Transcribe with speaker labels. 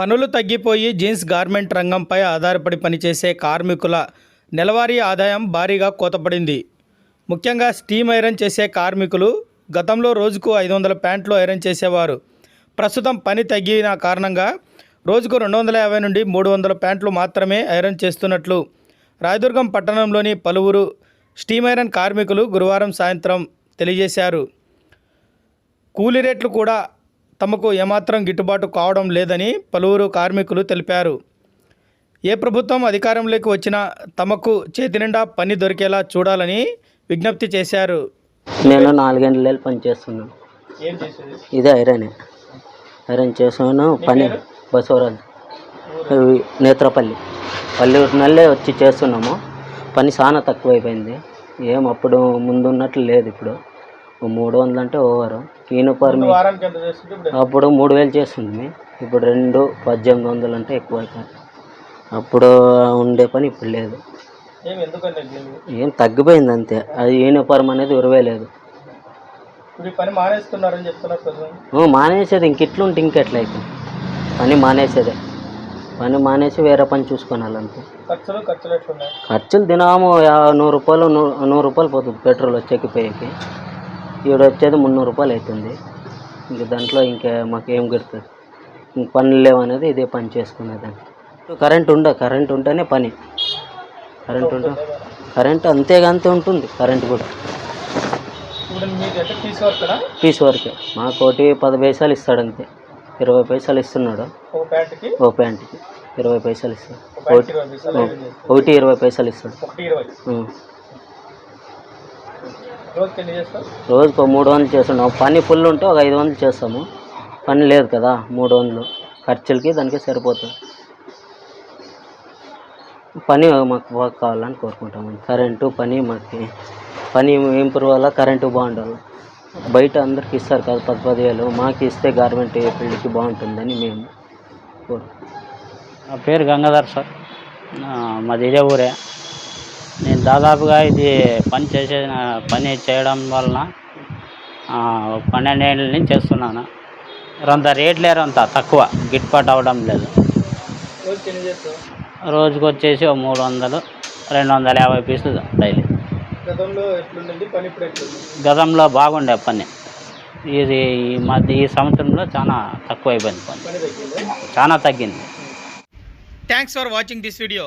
Speaker 1: పనులు తగ్గిపోయి jeans garment రంగంపై ఆధారపడి పనిచేసే కార్మికుల నెలవారీ ఆదాయం భారీగా కోతపడింది. ముఖ్యంగా స్టీమ్ ఐరన్ చేసే కార్మికులు గతంలో రోజుకు ఐదు వందల ప్యాంట్లు ఐరన్ చేసేవారు. ప్రస్తుతం పని తగ్గిన కారణంగా రోజుకు రెండు వందల యాభై నుండి మూడు వందల ప్యాంట్లు మాత్రమే ఐరన్ చేస్తున్నట్లు రాయదుర్గం పట్టణంలోని పలువురు స్టీమ్ ఐరన్ కార్మికులు గురువారం సాయంత్రం తెలియజేశారు. కూలీ రేట్లు కూడా తమకు ఏమాత్రం గిట్టుబాటు కావడం లేదని పలువురు కార్మికులు తెలిపారు. ఏ ప్రభుత్వం అధికారంలోకి వచ్చినా తమకు చేతి నిండా పని దొరికేలా చూడాలని విజ్ఞప్తి చేశారు.
Speaker 2: నేను నాలుగేళ్ళు పని చేస్తున్నాను. ఇదే ఐరన్. ఐరన్ చేస్తున్నాను పని బసవరాజు నేత్రపల్లి. పల్లెటూరు నెలలే వచ్చి చేస్తున్నాము. పని చాలా తక్కువైపోయింది. ఏం అప్పుడు ముందు ఉన్నట్లు లేదు ఇప్పుడు. మూడు వందలు అంటే ఓవర్
Speaker 1: ఇప్పుడు
Speaker 2: అప్పుడు మూడు వేలు చేస్తుంది. ఇప్పుడు రెండు పద్దెనిమిది వందలు అంటే ఎక్కువ అయిపోయింది అప్పుడు ఉండే పని ఇప్పుడు లేదు.
Speaker 1: ఏం
Speaker 2: తగ్గిపోయింది అంతే. అది యూనిఫార్మ్ అనేది ఇరవై లేదు.
Speaker 1: పని మానేస్తున్నారని చెప్తున్నారు
Speaker 2: మానేసేది. ఇంక ఇట్లుంటే ఇంకెట్లయితే పని మానేసేదే. పని మానేసి వేరే పని చూసుకోవాలి అంతే.
Speaker 1: ఖర్చులు ఖర్చులు
Speaker 2: ఖర్చులు దినము యా- నూరు రూపాయలు నూరు రూపాయలు పోతుంది. పెట్రోల్ వచ్చేకి పోయేకి. ఈడ వచ్చేది మున్నూరు రూపాయలు అవుతుంది ఇంక దాంట్లో ఇంకా మాకేం గుర్తుంది ఇంక పనులు లేవనేది ఇదే పని చేసుకునేదాన్ని. కరెంట్ ఉండ కరెంట్ ఉంటేనే పని. కరెంట్ ఉంటే కరెంట్ అంతేగా అంతే ఉంటుంది కరెంట్ కూడా. పీస్ వరకే. మాకు ఒకటి పది పైసలు ఇస్తాడు అంతే. ఇరవై పైసలు ఇస్తున్నాడు. ఓ ప్యాంట్కి ఇరవై పైసలు ఇస్తాడు. ఒకటి ఇరవై పైసలు ఇస్తాడు.
Speaker 1: రోజుకి ఎన్ని చేస్తారు?
Speaker 2: రోజుకు మూడు వందలు చేస్తున్నాం పని ఫుల్ ఉంటే ఒక ఐదు వందలు చేస్తాము. పని లేదు కదా మూడు వందలు. ఖర్చులకి దానికి సరిపోతుంది. పని మాకు బాగా కావాలని కోరుకుంటాము కరెంటు పని మాకు పని ఇంప్రూవ్ అవ్వాలా కరెంటు బాగుండాలి. బయట అందరికి ఇస్తారు కదా పది పదివేలు. మాకు ఇస్తే గార్మెంట్ ఫీల్డ్కి బాగుంటుందని మేము కోరుకుంటాం.
Speaker 3: నా పేరు గంగాధర్ సార్. మాది ఇదే ఊరే. దాదాపుగా ఇది పని చేసే పని చేయడం వలన పన్నెండేళ్ళ నుంచి చేస్తున్నాను. అంత రేట్ లేరు అంత తక్కువ గిట్టుబాటు అవ్వడం లేదు.
Speaker 1: రోజుకి
Speaker 3: వచ్చేసి ఒక మూడు వందలు రెండు వందల యాభై పీసులు డైలీ.
Speaker 1: గతంలో
Speaker 3: బాగుండే పని. ఇది ఈ మధ్య ఈ సంవత్సరంలో చాలా తక్కువ అయిపోయింది పని చాలా తగ్గింది.
Speaker 1: Thanks for watching this video.